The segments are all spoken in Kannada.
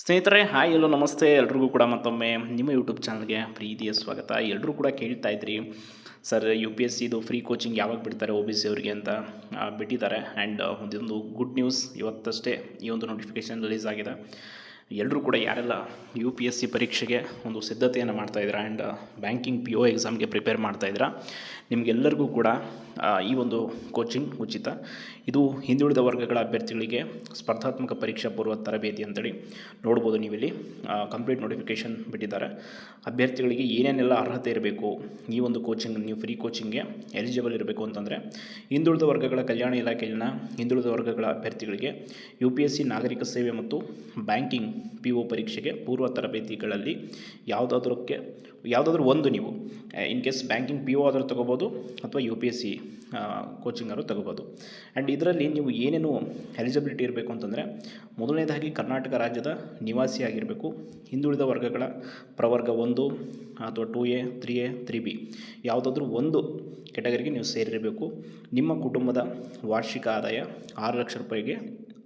ಸ್ನೇಹಿತರೆ, ಹಾಯ್, ಎಲ್ಲೋ ನಮಸ್ತೆ. ಎಲ್ರಿಗೂ ಕೂಡ ಮತ್ತೊಮ್ಮೆ ನಿಮ್ಮ ಯೂಟ್ಯೂಬ್ ಚಾನಲ್ಗೆ ಪ್ರೀತಿಯ ಸ್ವಾಗತ. ಎಲ್ಲರೂ ಕೂಡ ಕೇಳ್ತಾ ಇದ್ರಿ, ಸರ್ ಯು ಪಿ ಎಸ್ ಸಿದು ಫ್ರೀ ಕೋಚಿಂಗ್ ಯಾವಾಗ ಬಿಡ್ತಾರೆ ಒ ಬಿ ಸಿ ಅವರಿಗೆ ಅಂತ ಬಿಟ್ಟಿದ್ದಾರೆ. ಆ್ಯಂಡ್ ಒಂದೊಂದು ಗುಡ್ ನ್ಯೂಸ್ ಇವತ್ತಷ್ಟೇ ಈ ಒಂದು ನೋಟಿಫಿಕೇಶನ್ ರಿಲೀಸ್ ಆಗಿದೆ. ಎಲ್ಲರೂ ಕೂಡ ಯಾರೆಲ್ಲ ಯು ಪಿ ಎಸ್ ಸಿ ಪರೀಕ್ಷೆಗೆ ಒಂದು ಸಿದ್ಧತೆಯನ್ನು ಮಾಡ್ತಾಯಿದ್ದೀರಾ ಆ್ಯಂಡ್ ಬ್ಯಾಂಕಿಂಗ್ ಪಿ ಒ ಎಕ್ಸಾಮ್ಗೆ ಪ್ರಿಪೇರ್ ಮಾಡ್ತಾಯಿದ್ದೀರಾ ನಿಮಗೆಲ್ಲರಿಗೂ ಕೂಡ ಈ ಒಂದು ಕೋಚಿಂಗ್ ಉಚಿತ. ಇದು ಹಿಂದುಳಿದ ವರ್ಗಗಳ ಅಭ್ಯರ್ಥಿಗಳಿಗೆ ಸ್ಪರ್ಧಾತ್ಮಕ ಪರೀಕ್ಷಾ ಪೂರ್ವ ತರಬೇತಿ ಅಂತೇಳಿ ನೋಡ್ಬೋದು ನೀವಿಲ್ಲಿ. ಕಂಪ್ಲೀಟ್ ನೋಟಿಫಿಕೇಷನ್ ಬಿಟ್ಟಿದ್ದಾರೆ. ಅಭ್ಯರ್ಥಿಗಳಿಗೆ ಏನೇನೆಲ್ಲ ಅರ್ಹತೆ ಇರಬೇಕು? ಈ ಒಂದು ಕೋಚಿಂಗ್ ನೀವು ಫ್ರೀ ಕೋಚಿಂಗ್ಗೆ ಎಲಿಜಿಬಲ್ ಇರಬೇಕು ಅಂತಂದರೆ ಹಿಂದುಳಿದ ವರ್ಗಗಳ ಕಲ್ಯಾಣ ಇಲಾಖೆಯಲ್ಲಿನ ಹಿಂದುಳಿದ ವರ್ಗಗಳ ಅಭ್ಯರ್ಥಿಗಳಿಗೆ ಯು ಪಿ ಎಸ್ ಸಿ ನಾಗರಿಕ ಸೇವೆ ಮತ್ತು ಬ್ಯಾಂಕಿಂಗ್ ಪಿ ಒ ಪರೀಕ್ಷೆಗೆ ಪೂರ್ವ ತರಬೇತಿಗಳಲ್ಲಿ ಯಾವುದಾದ್ರಕ್ಕೆ, ಯಾವುದಾದ್ರೂ ಒಂದು ನೀವು in case banking P O ಆದರೂ ತೊಗೋಬೋದು ಅಥವಾ U P S C coaching ತಗೋಬೋದು ತೊಗೋಬೋದು. ಆ್ಯಂಡ್ ಇದರಲ್ಲಿ ನೀವು ಏನೇನು ಎಲಿಜಿಬಿಲಿಟಿ ಇರಬೇಕು ಅಂತಂದರೆ, ಮೊದಲನೇದಾಗಿ ಕರ್ನಾಟಕ ರಾಜ್ಯದ ನಿವಾಸಿ ಆಗಿರಬೇಕು ಹಿಂದುಳಿದ ವರ್ಗಗಳ ಪ್ರವರ್ಗ ಒಂದು ಅಥವಾ two A three A three B ಯಾವುದಾದ್ರೂ ಒಂದು ಕೆಟಗರಿಗೆ ನೀವು ಸೇರಿರಬೇಕು. ನಿಮ್ಮ ಕುಟುಂಬದ ವಾರ್ಷಿಕ ಆದಾಯ ಆರು ಲಕ್ಷ ರೂಪಾಯಿಗೆ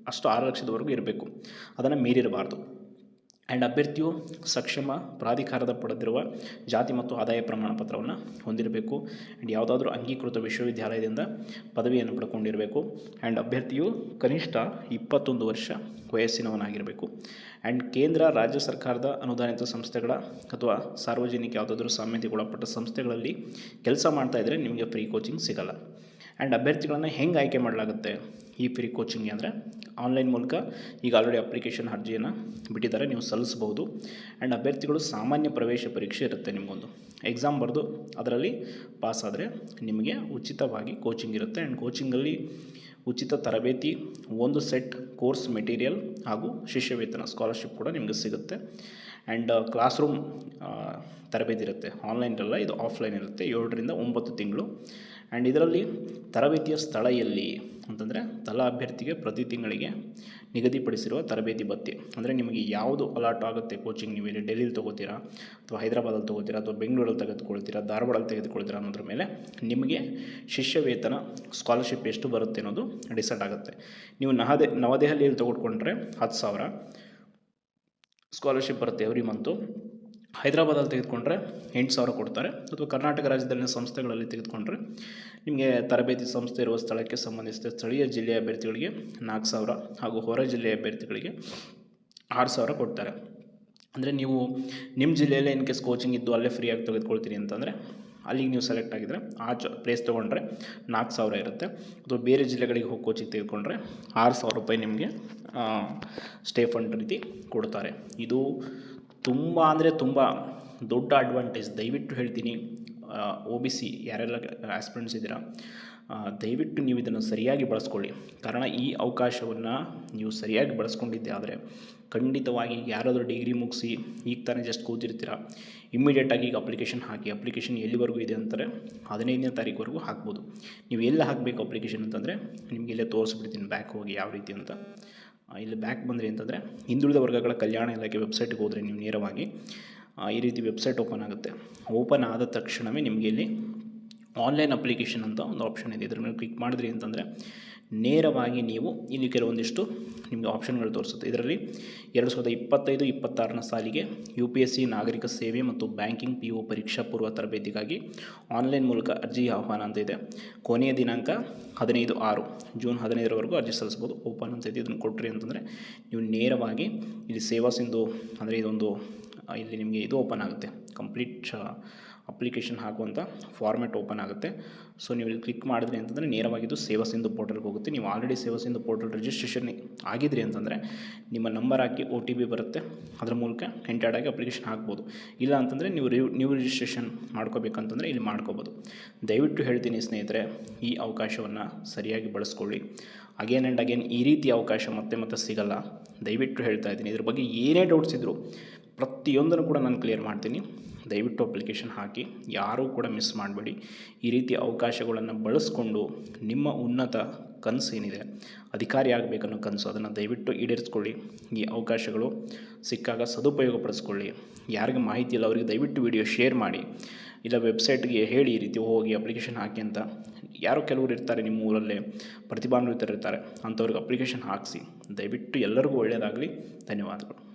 ಅಷ್ಟು ಆರು ಲಕ್ಷದವರೆಗೂ ಇರಬೇಕು. ಅದನ್ನು ಮೀರಿರಬಾರ್ದು. ಆ್ಯಂಡ್ ಅಭ್ಯರ್ಥಿಯು ಸಕ್ಷಮ ಪ್ರಾಧಿಕಾರದ ಪಡೆದಿರುವ ಜಾತಿ ಮತ್ತು ಆದಾಯ ಪ್ರಮಾಣ ಪತ್ರವನ್ನು ಹೊಂದಿರಬೇಕು. ಆ್ಯಂಡ್ ಯಾವುದಾದ್ರೂ ಅಂಗೀಕೃತ ವಿಶ್ವವಿದ್ಯಾಲಯದಿಂದ ಪದವಿಯನ್ನು ಪಡ್ಕೊಂಡಿರಬೇಕು. ಆ್ಯಂಡ್ ಅಭ್ಯರ್ಥಿಯು ಕನಿಷ್ಠ ಇಪ್ಪತ್ತೊಂದು ವರ್ಷ ವಯಸ್ಸಿನವನಾಗಿರಬೇಕು. ಆ್ಯಂಡ್ ಕೇಂದ್ರ, ರಾಜ್ಯ ಸರ್ಕಾರದ ಅನುದಾನಿತ ಸಂಸ್ಥೆಗಳ ಅಥವಾ ಸಾರ್ವಜನಿಕ ಯಾವುದಾದ್ರೂ ಸಾಮ್ಯತೆಗೊಳಪಟ್ಟ ಸಂಸ್ಥೆಗಳಲ್ಲಿ ಕೆಲಸ ಮಾಡ್ತಾ ಇದ್ದರೆ ನಿಮಗೆ ಫ್ರೀ ಕೋಚಿಂಗ್ ಸಿಗಲ್ಲ. ಆ್ಯಂಡ್ ಅಭ್ಯರ್ಥಿಗಳನ್ನು ಹೆಂಗೆ ಆಯ್ಕೆ ಮಾಡಲಾಗುತ್ತೆ? ಈ ಫ್ರೀ ಕೋಚಿಂಗ್ ಅಂದರೆ ಆನ್ಲೈನ್ ಮೂಲಕ ಈಗ ಆಲ್ರೆಡಿ ಅಪ್ಲಿಕೇಶನ್ ಅರ್ಜಿಯನ್ನು ಬಿಟ್ಟಿದ್ದಾರೆ, ನೀವು ಸಲ್ಲಿಸ್ಬೋದು ಆ್ಯಂಡ್ ಅಭ್ಯರ್ಥಿಗಳು ಸಾಮಾನ್ಯ ಪ್ರವೇಶ ಪರೀಕ್ಷೆ ಇರುತ್ತೆ ನಿಮಗೊಂದು. ಎಕ್ಸಾಮ್ ಬರೆದು ಅದರಲ್ಲಿ ಪಾಸ್ ಆದರೆ ನಿಮಗೆ ಉಚಿತವಾಗಿ ಕೋಚಿಂಗ್ ಇರುತ್ತೆ. ಆ್ಯಂಡ್ ಕೋಚಿಂಗಲ್ಲಿ ಉಚಿತ ತರಬೇತಿ, ಒಂದು ಸೆಟ್ ಕೋರ್ಸ್ ಮೆಟೀರಿಯಲ್ ಹಾಗೂ ಶಿಷ್ಯವೇತನ ಸ್ಕಾಲರ್ಶಿಪ್ ಕೂಡ ನಿಮಗೆ ಸಿಗುತ್ತೆ. ಆ್ಯಂಡ್ ಕ್ಲಾಸ್ ರೂಮ್ ತರಬೇತಿ ಇರುತ್ತೆ. ಆನ್ಲೈನ್ ಇರಲ್ಲ, ಇದು ಆಫ್ಲೈನ್ ಇರುತ್ತೆ. ಏಳರಿಂದ ಒಂಬತ್ತು ತಿಂಗಳು. ಆ್ಯಂಡ್ ಇದರಲ್ಲಿ ತರಬೇತಿಯ ಸ್ಥಳ ಎಲ್ಲಿ ಅಂತಂದರೆ ತಲಾ ಅಭ್ಯರ್ಥಿಗೆ ಪ್ರತಿ ತಿಂಗಳಿಗೆ ನಿಗದಿಪಡಿಸಿರುವ ತರಬೇತಿ ಭತ್ಯೆ. ಅಂದರೆ ನಿಮಗೆ ಯಾವುದು ಅಲಾಟ್ ಆಗುತ್ತೆ ಕೋಚಿಂಗ್ ನೀವು ಇಲ್ಲಿ ಡೆಲ್ಲಿಲಿ ತೊಗೋತೀರಾ, ಅಥವಾ ಹೈದರಾಬಾದಲ್ಲಿ ತೊಗೋತೀರಾ, ಅಥವಾ ಬೆಂಗಳೂರಲ್ಲಿ ತೆಗೆದುಕೊಳ್ತೀರಾ ಧಾರವಾಡಲ್ಲಿ ತೆಗೆದುಕೊಳ್ತೀರಾ ಅನ್ನೋದ್ರ ಮೇಲೆ ನಿಮಗೆ ಶಿಷ್ಯ ವೇತನ ಸ್ಕಾಲರ್ಶಿಪ್ ಎಷ್ಟು ಬರುತ್ತೆ ಅನ್ನೋದು ಡಿಸೈಡ್ ಆಗುತ್ತೆ. ನೀವು ನಹದೆ ನವದೆಹಲಿಯಲ್ಲಿ ತೆಗೆದುಕೊಂಡ್ರೆ ಹತ್ತು ಸಾವಿರ ಸ್ಕಾಲರ್ಶಿಪ್ ಬರುತ್ತೆ ಎವ್ರಿ ಮಂತು ಹೈದರಾಬಾದಲ್ಲಿ ತೆಗೆದುಕೊಂಡ್ರೆ ಎಂಟು ಸಾವಿರ ಕೊಡ್ತಾರೆ. ಅಥವಾ ಕರ್ನಾಟಕ ರಾಜ್ಯದಲ್ಲಿನ ಸಂಸ್ಥೆಗಳಲ್ಲಿ ತೆಗೆದುಕೊಂಡ್ರೆ ನಿಮಗೆ ತರಬೇತಿ ಸಂಸ್ಥೆ ಇರುವ ಸ್ಥಳಕ್ಕೆ ಸಂಬಂಧಿಸಿದ ಸ್ಥಳೀಯ ಜಿಲ್ಲೆಯ ಅಭ್ಯರ್ಥಿಗಳಿಗೆ ನಾಲ್ಕು ಸಾವಿರ ಹಾಗೂ ಹೊರ ಜಿಲ್ಲೆಯ ಅಭ್ಯರ್ಥಿಗಳಿಗೆ ಆರು ಸಾವಿರ ಕೊಡ್ತಾರೆ. ಅಂದರೆ ನೀವು ನಿಮ್ಮ ಜಿಲ್ಲೆಯಲ್ಲೇ ಇನ್ ಕೇಸ್ ಕೋಚಿಂಗ್ ಇದ್ದು ಅಲ್ಲೇ ಫ್ರೀಯಾಗಿ ತೆಗೆದುಕೊಳ್ತೀರಿ ಅಂತಂದರೆ ಅಲ್ಲಿಗೆ ನೀವು ಸೆಲೆಕ್ಟ್ ಆಗಿದ್ರೆ ಆ ಚ ಪ್ಲೇಸ್ ತೊಗೊಂಡ್ರೆ ನಾಲ್ಕು ಸಾವಿರ ಇರುತ್ತೆ. ಅಥವಾ ಬೇರೆ ಜಿಲ್ಲೆಗಳಿಗೆ ಹೋಗಿ ಕೋಚಿಂಗ್ ತೆಗೆದುಕೊಂಡ್ರೆ ಆರು ಸಾವಿರ ರೂಪಾಯಿ ನಿಮಗೆ ಸ್ಟೇ ಫಂಡ್ ರೀತಿ ಕೊಡ್ತಾರೆ. ಇದು ತುಂಬ ಅಂದರೆ ತುಂಬ ದೊಡ್ಡ ಅಡ್ವಾಂಟೇಜ್ ದಯವಿಟ್ಟು ಹೇಳ್ತೀನಿ ಒ ಬಿ ಸಿ ಯಾರೆಲ್ಲ ಆಸ್ಪಿರೆಂಟ್ಸ್ ಇದ್ದೀರಾ ದಯವಿಟ್ಟು ನೀವು ಇದನ್ನು ಸರಿಯಾಗಿ ಬಳಸ್ಕೊಳ್ಳಿ. ಕಾರಣ ಈ ಅವಕಾಶವನ್ನು ನೀವು ಸರಿಯಾಗಿ ಬಳಸ್ಕೊಂಡಿದ್ದೆ ಆದರೆ ಖಂಡಿತವಾಗಿ ಯಾರಾದರೂ ಡಿಗ್ರಿ ಮುಗಿಸಿ ಈಗ ತಾನೇ ಜಸ್ಟ್ ಕೂತಿರ್ತೀರ ಇಮ್ಮಿಡಿಯೇಟಾಗಿ ಈಗ ಅಪ್ಲಿಕೇಶನ್ ಹಾಕಿ ಅಪ್ಲಿಕೇಶನ್ ಎಲ್ಲಿವರೆಗೂ ಇದೆ ಅಂತಾರೆ, ಹದಿನೈದನೇ ತಾರೀಕುವರೆಗೂ ಹಾಕ್ಬೋದು. ನೀವು ಎಲ್ಲ ಹಾಕಬೇಕು ಅಪ್ಲಿಕೇಶನ್ ಅಂತಂದರೆ, ನಿಮಗೆ ಇಲ್ಲೇ ತೋರಿಸ್ಬಿಡ್ತೀನಿ ಬ್ಯಾಕ್ ಹೋಗಿ ಯಾವ ರೀತಿ ಅಂತ. ಇಲ್ಲಿ ಬ್ಯಾಕ್ ಬಂದ್ರಿ ಅಂತಂದರೆ ಹಿಂದುಳಿದ ವರ್ಗಗಳ ಕಲ್ಯಾಣ ಇಲಾಖೆ ವೆಬ್ಸೈಟ್ಗೆ ಹೋದರೆ ನೀವು ನೇರವಾಗಿ ಈ ರೀತಿ ವೆಬ್ಸೈಟ್ ಓಪನ್ ಆಗುತ್ತೆ. ಓಪನ್ ಆದ ತಕ್ಷಣವೇ ನಿಮಗೆ ಇಲ್ಲಿ ಆನ್ಲೈನ್ ಅಪ್ಲಿಕೇಶನ್ ಅಂತ ಒಂದು ಆಪ್ಷನ್ ಇದೆ. ಇದ್ರ ಮೇಲೆ ಕ್ಲಿಕ್ ಮಾಡಿದ್ರಿ ಅಂತಂದರೆ ನೇರವಾಗಿ ನೀವು ಇಲ್ಲಿ ಕೆಲವೊಂದಿಷ್ಟು ನಿಮಗೆ ಆಪ್ಷನ್ಗಳು ತೋರಿಸುತ್ತೆ. ಇದರಲ್ಲಿ ಎರಡು ಸಾವಿರದ ಇಪ್ಪತ್ತೈದು, ಇಪ್ಪತ್ತಾರನ ಸಾಲಿಗೆ ಯು ಪಿ ಎಸ್ ಸಿ ನಾಗರಿಕ ಸೇವೆ ಮತ್ತು ಬ್ಯಾಂಕಿಂಗ್ ಪಿ ಒ ಪರೀಕ್ಷಾ ಪೂರ್ವ ತರಬೇತಿಗಾಗಿ ಆನ್ಲೈನ್ ಮೂಲಕ ಅರ್ಜಿ ಆಹ್ವಾನ ಅಂತ ಇದೆ. ಕೊನೆಯ ದಿನಾಂಕ ಹದಿನೈದು ಆರು, ಜೂನ್ ಹದಿನೈದರವರೆಗೂ ಅರ್ಜಿ ಸಲ್ಲಿಸ್ಬೋದು ಓಪನ್ ಅಂತ ಇದೆ. ಇದನ್ನು ಕೊಟ್ಟರಿ ಅಂತಂದರೆ ನೀವು ನೇರವಾಗಿ ಇಲ್ಲಿ ಸೇವಾ ಸಿಂಧು ಅಂದರೆ ಇದೊಂದು ಇಲ್ಲಿ ನಿಮಗೆ ಇದು ಓಪನ್ ಆಗುತ್ತೆ. ಕಂಪ್ಲೀಟ್ ಅಪ್ಲಿಕೇಶನ್ ಹಾಕುವಂಥ ಫಾರ್ಮೆಟ್ ಓಪನ್ ಆಗುತ್ತೆ. ಸೊ ನೀವು ಇಲ್ಲಿ ಕ್ಲಿಕ್ ಮಾಡಿದ್ರಿ ಅಂತಂದರೆ ನೇರವಾಗಿ ಇದು ಸೇವಾ ಸಿಂಧು ಪೋರ್ಟಲ್ಗೆ ಹೋಗುತ್ತೆ. ನೀವು ಆಲ್ರೆಡಿ ಸೇವಾ ಸಿಂಧು ಪೋರ್ಟಲ್ ರಿಜಿಸ್ಟ್ರೇಷನ್ ಆಗಿದ್ರಿ ಅಂತಂದರೆ ನಿಮ್ಮ ನಂಬರ್ ಹಾಕಿ ಒ ಟಿ ಪಿ ಬರುತ್ತೆ. ಅದರ ಮೂಲಕ ಎಂಟರ್ಡ್ ಆಗಿ ಅಪ್ಲಿಕೇಶನ್ ಹಾಕ್ಬೋದು. ಇಲ್ಲ ಅಂತಂದರೆ ನೀವು ನ್ಯೂ ರಿಜಿಸ್ಟ್ರೇಷನ್ ಮಾಡ್ಕೋಬೇಕಂತಂದರೆ ಇಲ್ಲಿ ಮಾಡ್ಕೋಬೋದು. ದಯವಿಟ್ಟು ಹೇಳ್ತೀನಿ ಸ್ನೇಹಿತರೆ, ಈ ಅವಕಾಶವನ್ನು ಸರಿಯಾಗಿ ಬಳಸ್ಕೊಳ್ಳಿ. ಅಗೇನ್ ಆ್ಯಂಡ್ ಅಗೇನ್ ಈ ರೀತಿ ಅವಕಾಶ ಮತ್ತೆ ಮತ್ತೆ ಸಿಗಲ್ಲ. ದಯವಿಟ್ಟು ಹೇಳ್ತಾ ಇದ್ದೀನಿ. ಇದ್ರ ಬಗ್ಗೆ ಏನೇ ಡೌಟ್ಸ್ ಇದ್ದರೂ ಪ್ರತಿಯೊಂದನ್ನು ಕೂಡ ನಾನು ಕ್ಲಿಯರ್ ಮಾಡ್ತೀನಿ. ದಯವಿಟ್ಟು ಅಪ್ಲಿಕೇಶನ್ ಹಾಕಿ. ಯಾರೂ ಕೂಡ ಮಿಸ್ ಮಾಡಬೇಡಿ. ಈ ರೀತಿ ಅವಕಾಶಗಳನ್ನು ಬಳಸ್ಕೊಂಡು ನಿಮ್ಮ ಉನ್ನತ ಕನಸು ಏನಿದೆ, ಅಧಿಕಾರಿ ಆಗಬೇಕನ್ನೋ ಕನಸು ಅದನ್ನು ದಯವಿಟ್ಟು ಈಡೇರಿಸ್ಕೊಳ್ಳಿ. ಈ ಅವಕಾಶಗಳು ಸಿಕ್ಕಾಗ ಸದುಪಯೋಗ ಪಡಿಸ್ಕೊಳ್ಳಿ ಯಾರಿಗೆ ಮಾಹಿತಿ ಇಲ್ಲ, ಅವರಿಗೆ ದಯವಿಟ್ಟು ವಿಡಿಯೋ ಶೇರ್ ಮಾಡಿ. ಇಲ್ಲ ವೆಬ್ಸೈಟ್ಗೆ ಹೇಳಿ ಈ ರೀತಿ ಹೋಗಿ ಅಪ್ಲಿಕೇಶನ್ ಹಾಕಿ ಅಂತ. ಯಾರೋ ಕೆಲವರು ಇರ್ತಾರೆ ನಿಮ್ಮ ಊರಲ್ಲೇ, ಪ್ರತಿಭಾನ್ವಿತರಿರ್ತಾರೆ. ಅಂಥವ್ರಿಗೆ ಅಪ್ಲಿಕೇಶನ್ ಹಾಕಿಸಿ. ದಯವಿಟ್ಟು ಎಲ್ಲರಿಗೂ ಒಳ್ಳೆಯದಾಗಲಿ ಧನ್ಯವಾದಗಳು.